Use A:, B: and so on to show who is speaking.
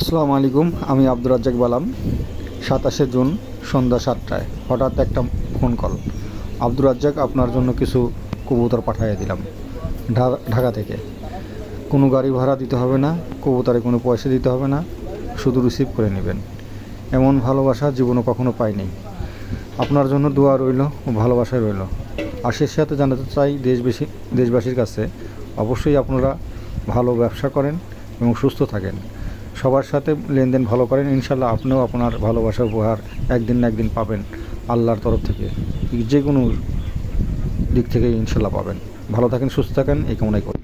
A: আসসালামু আলাইকুম, আমি আব্দুর রাজ্জাক বালাম। সাতাশে জুন সন্ধ্যা সাতটায় হঠাৎ একটা ফোন কল। আব্দুর রাজ্জাক, আপনার জন্য কিছু কবুতর পাঠিয়ে দিলাম ঢাকা থেকে। কোনো গাড়ি ভাড়া দিতে হবে না, কবুতরে কোনো পয়সা দিতে হবে না, শুধু রিসিভ করে নেবেন। এমন ভালোবাসা জীবনে কখনো পাইনি। আপনার জন্য দোয়া রইল ও ভালোবাসায় রইল। আর সাথে জানাতে চাই দেশবাসী দেশবাসীর কাছে, অবশ্যই আপনারা ভালো ব্যবসা করেন এবং সুস্থ থাকেন। সবার সাথে লেনদেন ভালো করেন ইনশাল্লাহ আপনিও আপনার ভালোবাসা উপহার একদিন না একদিন পাবেন আল্লাহর তরফ থেকে। যে কোনো দিক থেকে ইনশাল্লাহ পাবেন। ভালো থাকেন, সুস্থ থাকেন, এই কামনাই করি।